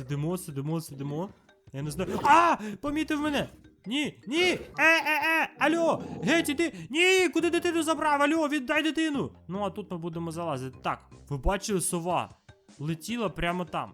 Сидимо, сидимо, сидимо. Я не знаю. А! Помітив мене! Ні, ні! Е, е, е! Алло! Геть, іди! Ні! Куди дитину забрав? Алло, віддай дитину! Ну, а тут ми будемо залазити. Так, ви бачили сова? Летіла прямо там.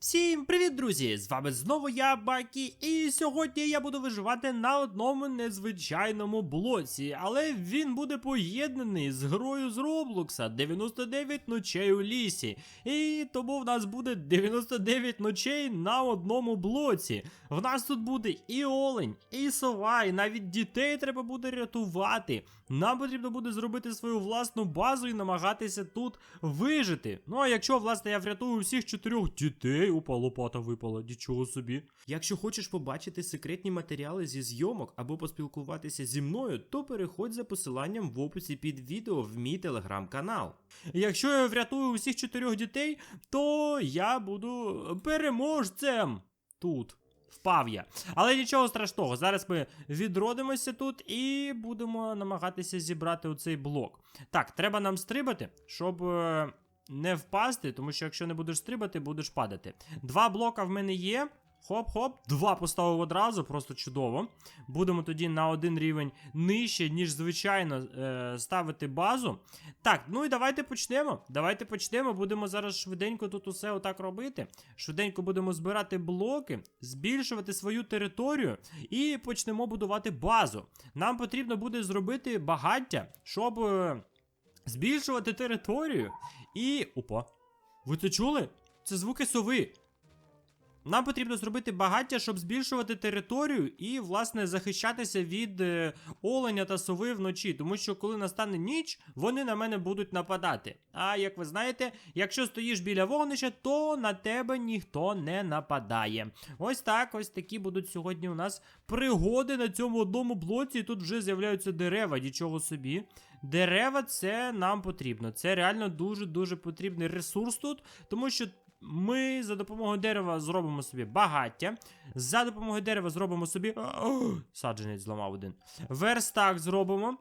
Всім привіт, друзі! З вами знову я, Бакі, і сьогодні я буду виживати на одному незвичайному блоці, але він буде поєднаний з грою з Роблокса 99 ночей у лісі. І тому в нас буде 99 ночей на одному блоці. В нас тут буде і олень, і сова, і навіть дітей треба буде рятувати. Нам потрібно буде зробити свою власну базу і намагатися тут вижити. Ну а якщо, власне, я врятую всіх чотирьох дітей, опа, лопата випала, нічого собі. Якщо хочеш побачити секретні матеріали зі зйомок або поспілкуватися зі мною, то переходь за посиланням в описі під відео в мій телеграм-канал. Якщо я врятую усіх чотирьох дітей, то я буду переможцем тут. Впав я. Але нічого страшного. Зараз ми відродимося тут і будемо намагатися зібрати оцей блок. Так, треба нам стрибати, щоб е, не впасти, тому що якщо не будеш стрибати, будеш падати. Два блока в мене є. Хоп-хоп, два поставив одразу, просто чудово. Будемо тоді на один рівень нижче, ніж звичайно, е, ставити базу. Так, ну і давайте почнемо. Давайте почнемо. Будемо зараз швиденько тут усе отак робити. Швиденько будемо збирати блоки, збільшувати свою територію і почнемо будувати базу. Нам потрібно буде зробити багаття, щоб е, збільшувати територію. І. Опа. Ви це чули? Це звуки сови. Нам потрібно зробити багаття, щоб збільшувати територію і, власне, захищатися від е, оленя та сови вночі. Тому що, коли настане ніч, вони на мене будуть нападати. А як ви знаєте, якщо стоїш біля вогнища, то на тебе ніхто не нападає. Ось так, ось такі будуть сьогодні у нас пригоди на цьому одному блоці. Тут вже з'являються дерева, нічого собі. Дерева це нам потрібно. Це реально дуже-дуже потрібний ресурс тут, тому що ми за допомогою дерева зробимо собі багаття. За допомогою дерева зробимо собі. О, Саджанець зламав один. Верстак зробимо.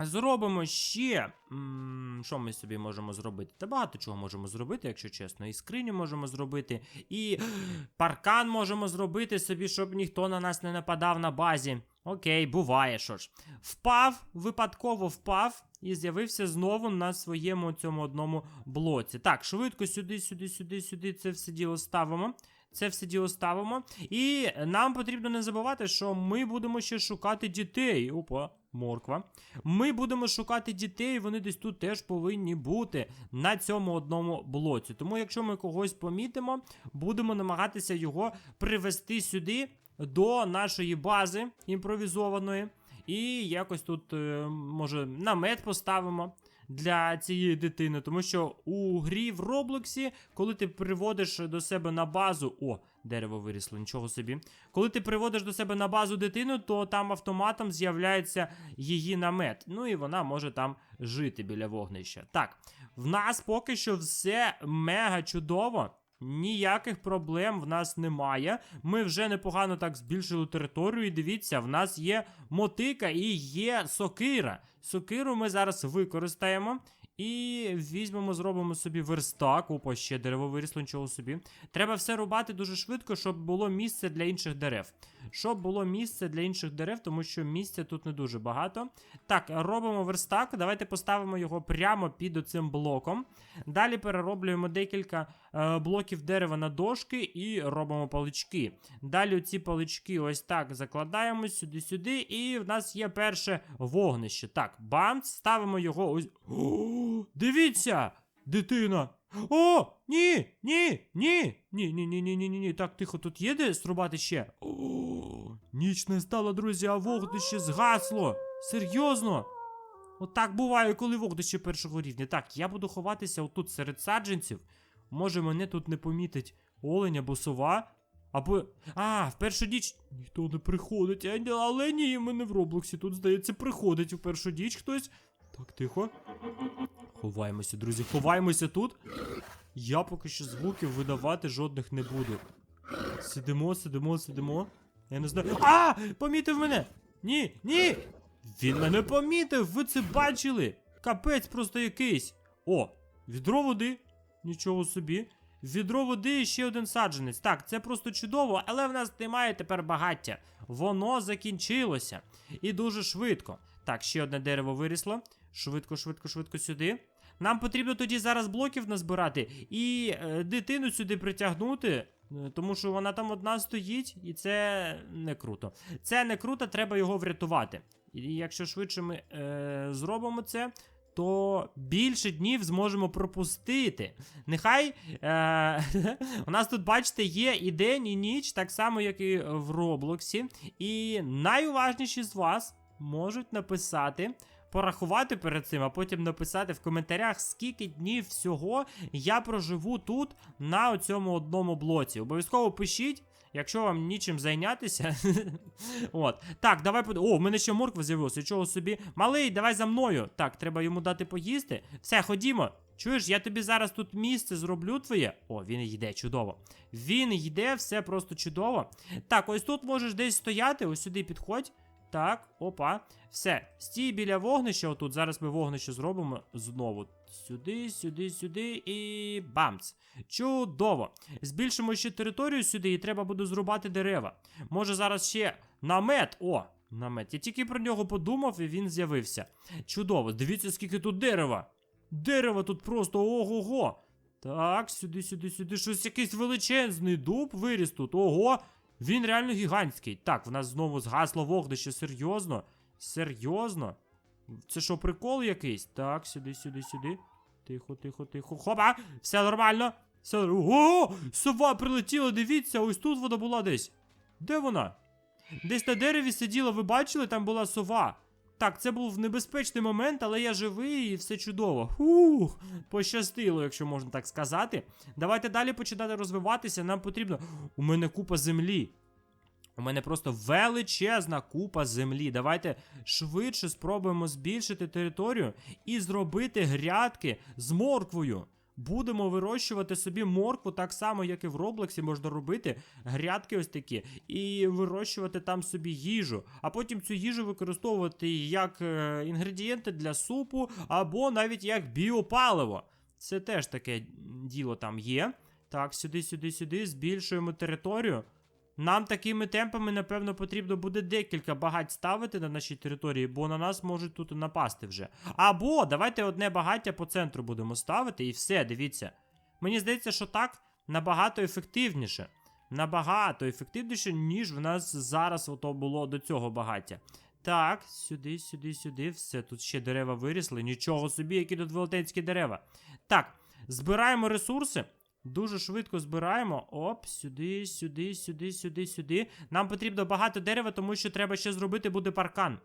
Зробимо ще. Що ми собі можемо зробити? Та багато чого можемо зробити, якщо чесно. І скриню можемо зробити, і паркан можемо зробити собі, щоб ніхто на нас не нападав на базі. Окей, буває що ж. Впав, випадково впав і з'явився знову на своєму цьому одному блоці. Так, швидко сюди, сюди, сюди, сюди це все діло ставимо. Це все діло ставимо. І нам потрібно не забувати, що ми будемо ще шукати дітей. Опа, морква. Ми будемо шукати дітей, вони десь тут теж повинні бути на цьому одному блоці. Тому, якщо ми когось помітимо, будемо намагатися його привести сюди до нашої бази імпровізованої. І якось тут, е, може, намет поставимо для цієї дитини, тому що у грі в Роблоксі, коли ти приводиш до себе на базу. О, дерево вирісло, нічого собі. Коли ти приводиш до себе на базу дитину, то там автоматом з'являється її намет. Ну і вона може там жити біля вогнища. Так, в нас поки що все мега чудово. Ніяких проблем в нас немає. Ми вже непогано так збільшили територію. І дивіться, в нас є мотика і є сокира. Сокиру ми зараз використаємо. І візьмемо, зробимо собі верстак. Опа, ще дерево вирісло, нічого собі. Треба все рубати дуже швидко, щоб було місце для інших дерев. Щоб було місце для інших дерев, тому що місця тут не дуже багато. Так, робимо верстак. Давайте поставимо його прямо під оцим блоком. Далі перероблюємо декілька е, блоків дерева на дошки і робимо палички. Далі ці палички ось так закладаємо сюди-сюди, і в нас є перше вогнище. Так, бамц, ставимо його ось. О, дивіться! Дитина! О, ні, ні, ні, ні, ні, ні, ні, ні, ні, ні. Так, тихо, тут є де струбати ще. О, ніч не стала, друзі, а вогнище згасло. Серйозно? Отак буває, коли вогнище першого рівня. Так, я буду ховатися отут серед саджанців. Може, мене тут не помітить олень або сова. Або. А, в першу ніч ніхто не приходить. Але ні, мене в Роблоксі тут, здається, приходить у першу ніч хтось. Так, тихо. Ховаємося, друзі, ховаємося тут. Я поки що звуків видавати жодних не буду. Сидимо, сидимо, сидимо. Я не знаю. А! Помітив мене! Ні, ні! Він мене помітив! Ви це бачили? Капець просто якийсь. О, відро води. Нічого собі. відро води і ще один саджанець. Так, це просто чудово, але в нас немає тепер багаття. Воно закінчилося. І дуже швидко. Так, ще одне дерево вирісло. Швидко, швидко, швидко сюди. Нам потрібно тоді зараз блоків назбирати і е, дитину сюди притягнути, тому що вона там одна стоїть, і це не круто. Це не круто, треба його врятувати. І якщо швидше ми е, зробимо це, то більше днів зможемо пропустити. Нехай е, у нас тут, бачите, є і день, і ніч, так само, як і в Роблоксі. І найуважніші з вас можуть написати. Порахувати перед цим, а потім написати в коментарях, скільки днів всього я проживу тут на цьому одному блоці. Обов'язково пишіть, якщо вам нічим зайнятися. От. Так, давай под... О, в мене ще морква з'явилася. Чого собі? Малий, давай за мною. Так, треба йому дати поїсти. Все, ходімо. Чуєш, я тобі зараз тут місце зроблю твоє. О, він йде, чудово. Він йде, все просто чудово. Так, ось тут можеш десь стояти, ось сюди підходь. Так, опа. Все, стій біля вогнища. Отут. Зараз ми вогнище зробимо знову. Сюди, сюди, сюди і бамц. Чудово. Збільшимо ще територію сюди, і треба буде зрубати дерева. Може зараз ще намет. О, намет. Я тільки про нього подумав, і він з'явився. Чудово. Дивіться, скільки тут дерева. Дерева тут просто ого-го. Так, сюди, сюди, сюди. Щось якийсь величезний дуб виріс тут. Ого! Він реально гігантський. Так, в нас знову згасло вогнище. Серйозно? Серйозно? Це що, прикол якийсь? Так, сюди, сюди, сюди. Тихо, тихо, тихо. Хопа! Все нормально. Все. Ого! Сова прилетіла, дивіться, ось тут вона була десь. Де вона? Десь на дереві сиділа, ви бачили, там була сова. Так, це був небезпечний момент, але я живий і все чудово. Фух, пощастило, якщо можна так сказати. Давайте далі починати розвиватися. Нам потрібно. У мене купа землі. У мене просто величезна купа землі. Давайте швидше спробуємо збільшити територію і зробити грядки з морквою. Будемо вирощувати собі моркву так само, як і в Роблексі, можна робити грядки ось такі, і вирощувати там собі їжу, а потім цю їжу використовувати як е, інгредієнти для супу, або навіть як біопаливо. Це теж таке діло там є. Так, сюди, сюди, сюди, збільшуємо територію. Нам такими темпами, напевно, потрібно буде декілька багать ставити на нашій території, бо на нас можуть тут напасти вже. Або давайте одне багаття по центру будемо ставити і все, дивіться. Мені здається, що так набагато ефективніше. Набагато ефективніше, ніж в нас зараз ото було до цього багаття. Так, сюди, сюди, сюди. Все, тут ще дерева вирісли. Нічого собі, які тут велетенські дерева. Так, збираємо ресурси. Дуже швидко збираємо. Оп, сюди, сюди, сюди, сюди, сюди. Нам потрібно багато дерева, тому що треба ще зробити буде паркан.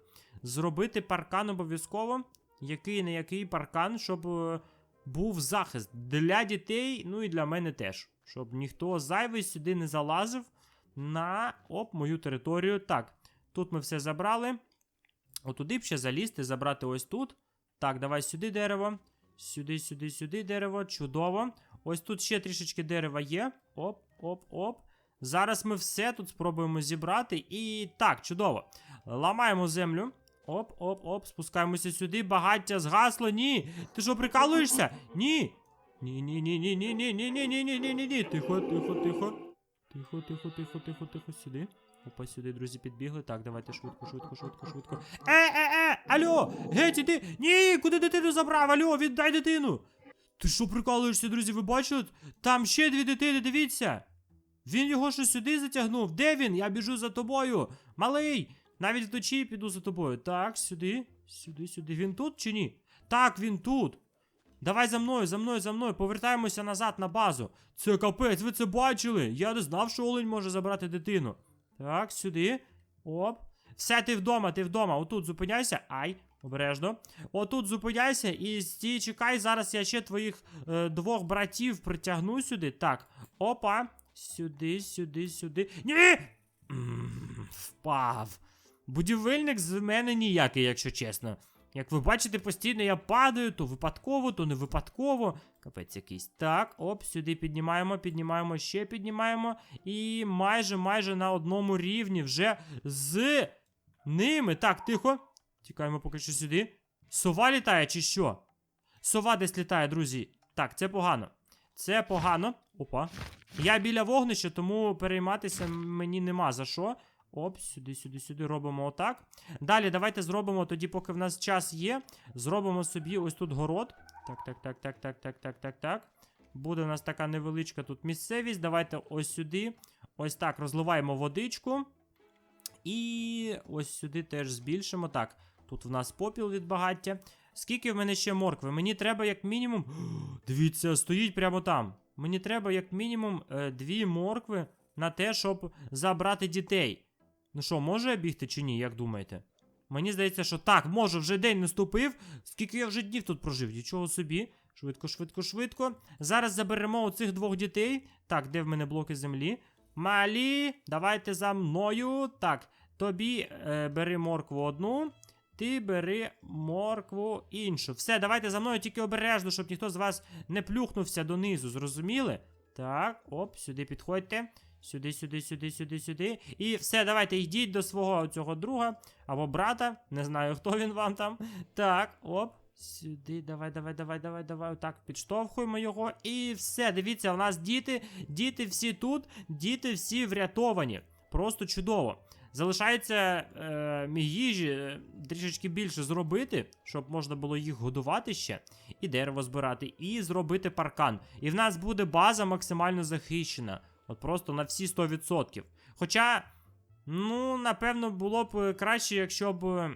Зробити паркан обов'язково. Який не який паркан, щоб е, був захист для дітей, ну і для мене теж. Щоб ніхто зайвий сюди не залазив на оп, мою територію. Так, тут ми все забрали. Отуди б ще залізти, забрати ось тут. Так, давай сюди дерево. Сюди, сюди, сюди дерево. Чудово. Ось тут ще трішечки дерева є. Оп, оп, оп. Зараз ми все тут спробуємо зібрати. І так, чудово. Ламаємо землю. Оп, оп, оп, спускаємося сюди. Багаття згасло. Ні. Ти що, прикалуєшся? Ні. Ні, ні, ні, ні, ні, ні, ні, ні, ні, ні, ні, ні, ні. Тихо, тихо, тихо. Тихо, тихо, тихо, тихо, тихо, сюди. Опа, сюди, друзі, підбігли. Так, давайте швидко, швидко, швидко, швидко. Е, е, е! Алло! Геть, іди! Ні! Куди дитину забрав? Алло, віддай дитину! Ти що прикалуєшся, друзі? Ви бачили? Там ще дві дитини, дивіться! Він його ще сюди затягнув. Де він? Я біжу за тобою. Малий! Навіть вночі піду за тобою. Так, сюди, сюди, сюди. Він тут чи ні? Так, він тут. Давай за мною, за мною, за мною. Повертаємося назад на базу. Це капець, ви це бачили? Я не знав, що олень може забрати дитину. Так, сюди. Оп. Все, ти вдома, ти вдома. Отут зупиняйся. Ай, обережно. Отут зупиняйся і стій, чекай. Зараз я ще твоїх е, двох братів притягну сюди. Так. Опа. Сюди, сюди, сюди. Ні! Впав. Будівельник з мене ніякий, якщо чесно. Як ви бачите, постійно я падаю, то випадково, то не випадково. Капець якийсь. Так, оп, сюди піднімаємо, піднімаємо, ще піднімаємо. І майже, майже на одному рівні вже з ними. Так, тихо. Тікаємо поки що сюди. Сова літає чи що? Сова десь літає, друзі. Так, це погано. Це погано. Опа. Я біля вогнища, тому перейматися мені нема за що. Оп, сюди, сюди, сюди робимо отак. Далі давайте зробимо тоді, поки в нас час є. Зробимо собі ось тут город. Так, так, так, так, так, так, так, так, так. Буде у нас така невеличка тут місцевість. Давайте ось сюди. Ось так розливаємо водичку. І ось сюди теж збільшимо. Так, тут в нас попіл від багаття. Скільки в мене ще моркви? Мені треба як мінімум. Дивіться, стоїть прямо там. Мені треба як мінімум е, дві моркви на те, щоб забрати дітей. Ну що, можу я бігти чи ні, як думаєте? Мені здається, що так, можу, вже день наступив. Скільки я вже днів тут прожив? Нічого собі. Швидко, швидко, швидко. Зараз заберемо оцих двох дітей. Так, де в мене блоки землі? Малі, давайте за мною. Так, тобі е, бери моркву одну. Ти бери моркву іншу. Все, давайте за мною тільки обережно, щоб ніхто з вас не плюхнувся донизу, зрозуміли? Так, оп, сюди підходьте. Сюди, сюди, сюди, сюди, сюди. І все, давайте йдіть до свого цього друга або брата. Не знаю, хто він вам там. Так, оп. Сюди, давай, давай, давай, давай, давай. Так, підштовхуємо його. І все, дивіться, у нас діти, діти всі тут, діти всі врятовані. Просто чудово. Залишається е, їжі е, трішечки більше зробити, щоб можна було їх годувати ще, і дерево збирати, і зробити паркан. І в нас буде база максимально захищена. От просто на всі 100%. Хоча, ну, напевно, було б е, краще, якщо б. е,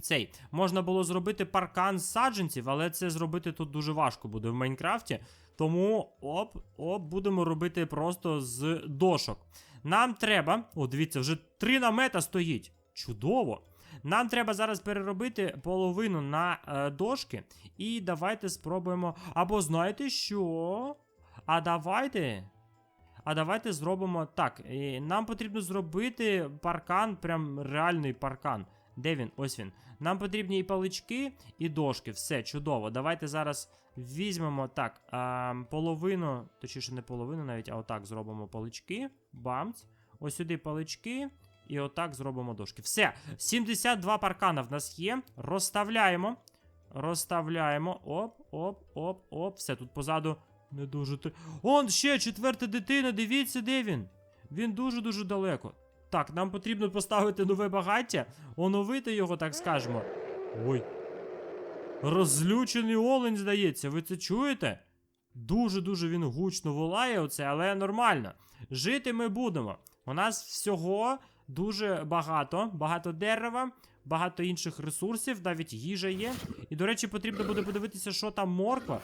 Цей можна було зробити паркан з саджанців, але це зробити тут дуже важко буде в Майнкрафті. Тому оп, оп, будемо робити просто з дошок. Нам треба. О, дивіться, вже три намета стоїть. Чудово! Нам треба зараз переробити половину на е, дошки. І давайте спробуємо. Або знаєте що? А давайте. А давайте зробимо так. Нам потрібно зробити паркан, прям реальний паркан. Де він? Ось він. Нам потрібні і палички, і дошки. Все, чудово. Давайте зараз візьмемо так. А, половину, точніше, не половину навіть, а отак зробимо палички. Бамц. Ось сюди палички. І отак зробимо дошки. Все. 72 паркана в нас є. Розставляємо. Розставляємо. Оп, оп, оп, оп. Все, тут позаду не дуже. Он ще четверта дитина. Дивіться, де він. Він дуже-дуже далеко. Так, нам потрібно поставити нове багаття, оновити його, так скажемо. Ой. Розлючений олень, здається, ви це чуєте? Дуже-дуже він гучно волає оце, але нормально. Жити ми будемо. У нас всього дуже багато, багато дерева, багато інших ресурсів, навіть їжа є. І, до речі, потрібно буде подивитися, що там морква,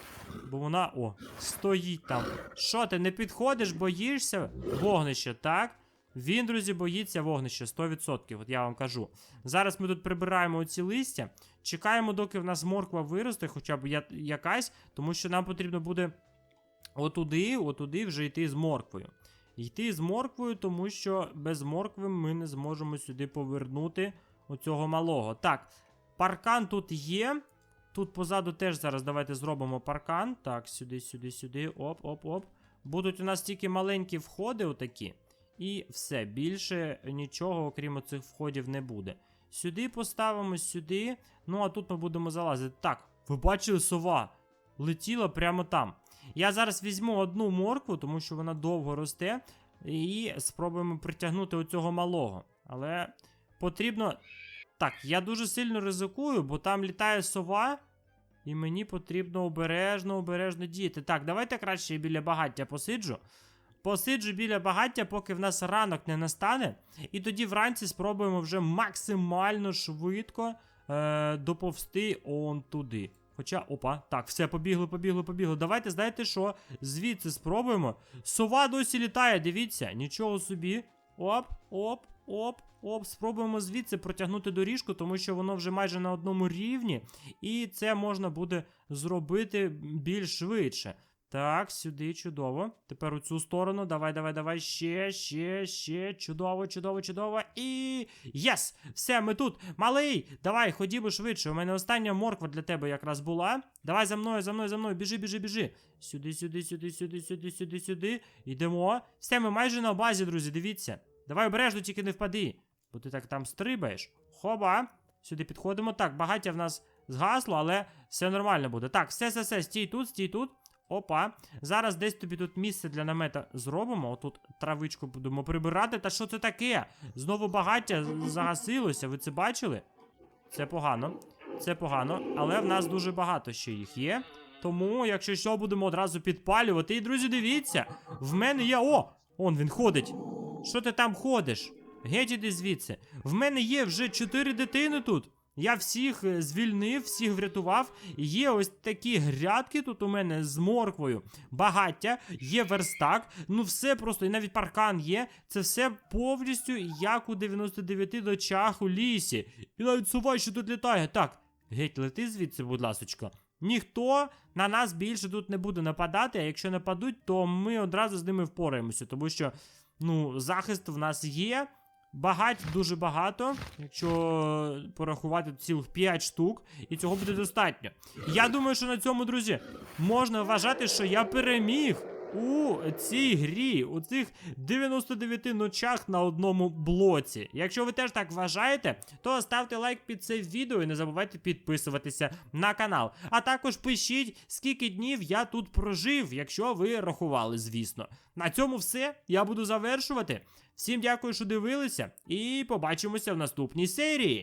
бо вона. О, стоїть там. Що ти не підходиш, боїшся вогнище, так? Він, друзі, боїться вогнища 100%, от я вам кажу. Зараз ми тут прибираємо оці листя, чекаємо, доки в нас морква виросте, хоча б я- якась, тому що нам потрібно буде отуди, отуди вже йти з морквою. Йти з морквою, тому що без моркви ми не зможемо сюди повернути оцього малого. Так, паркан тут є. Тут позаду теж зараз давайте зробимо паркан. Так, сюди, сюди, сюди. Оп, оп, оп. Будуть у нас тільки маленькі входи, отакі. І все, більше нічого, окрім цих входів, не буде. Сюди поставимо, сюди. Ну, а тут ми будемо залазити. Так, ви бачили сова? Летіла прямо там. Я зараз візьму одну моркву, тому що вона довго росте. І спробуємо притягнути оцього малого. Але потрібно. Так, я дуже сильно ризикую, бо там літає сова. І мені потрібно обережно, обережно діяти. Так, давайте краще біля багаття посиджу. Посиджу біля багаття, поки в нас ранок не настане. І тоді вранці спробуємо вже максимально швидко е, доповсти он туди. Хоча, опа, так, все, побігли, побігли, побігли. Давайте, знаєте що? Звідси спробуємо. Сова досі літає, дивіться, нічого собі. Оп, оп, оп, оп. Спробуємо звідси протягнути доріжку, тому що воно вже майже на одному рівні. І це можна буде зробити більш швидше. Так, сюди, чудово. Тепер у цю сторону. Давай, давай, давай. Ще, ще, ще. Чудово, чудово, чудово. І. Єс! Все, ми тут. Малий! Давай, ходімо швидше. У мене остання морква для тебе якраз була. Давай за мною, за мною, за мною. Біжи, біжи, біжи. Сюди, сюди, сюди, сюди, сюди, сюди, сюди. Йдемо. Все, ми майже на базі, друзі, дивіться. Давай обережно, тільки не впади. Бо ти так там стрибаєш. Хоба. Сюди підходимо. Так, багаття в нас згасло, але все нормально буде. Так, все, все, все, стій тут, стій тут. Опа. Зараз десь тобі тут місце для намета зробимо. Отут травичку будемо прибирати. Та що це таке? Знову багаття загасилося, ви це бачили? Це погано. Це погано, але в нас дуже багато ще їх є. Тому, якщо що, будемо одразу підпалювати. І, друзі, дивіться, в мене є. О! Он він ходить. Що ти там ходиш? Геть іди звідси. В мене є вже чотири дитини тут. Я всіх е, звільнив, всіх врятував. Є ось такі грядки тут у мене з морквою. Багаття, є верстак. Ну все просто, і навіть паркан є. Це все повністю як у 99 дочах у лісі. І навіть сова, що тут літає. Так, геть, лети звідси, будь ласочка. Ніхто на нас більше тут не буде нападати, а якщо нападуть, то ми одразу з ними впораємося, тому що ну, захист в нас є. Багать дуже багато, якщо порахувати цілих 5 штук, і цього буде достатньо. Я думаю, що на цьому, друзі, можна вважати, що я переміг у цій грі, у цих 99 ночах на одному блоці. Якщо ви теж так вважаєте, то ставте лайк під це відео і не забувайте підписуватися на канал. А також пишіть, скільки днів я тут прожив, якщо ви рахували, звісно. На цьому все. Я буду завершувати. Всім дякую, що дивилися, і побачимося в наступній серії.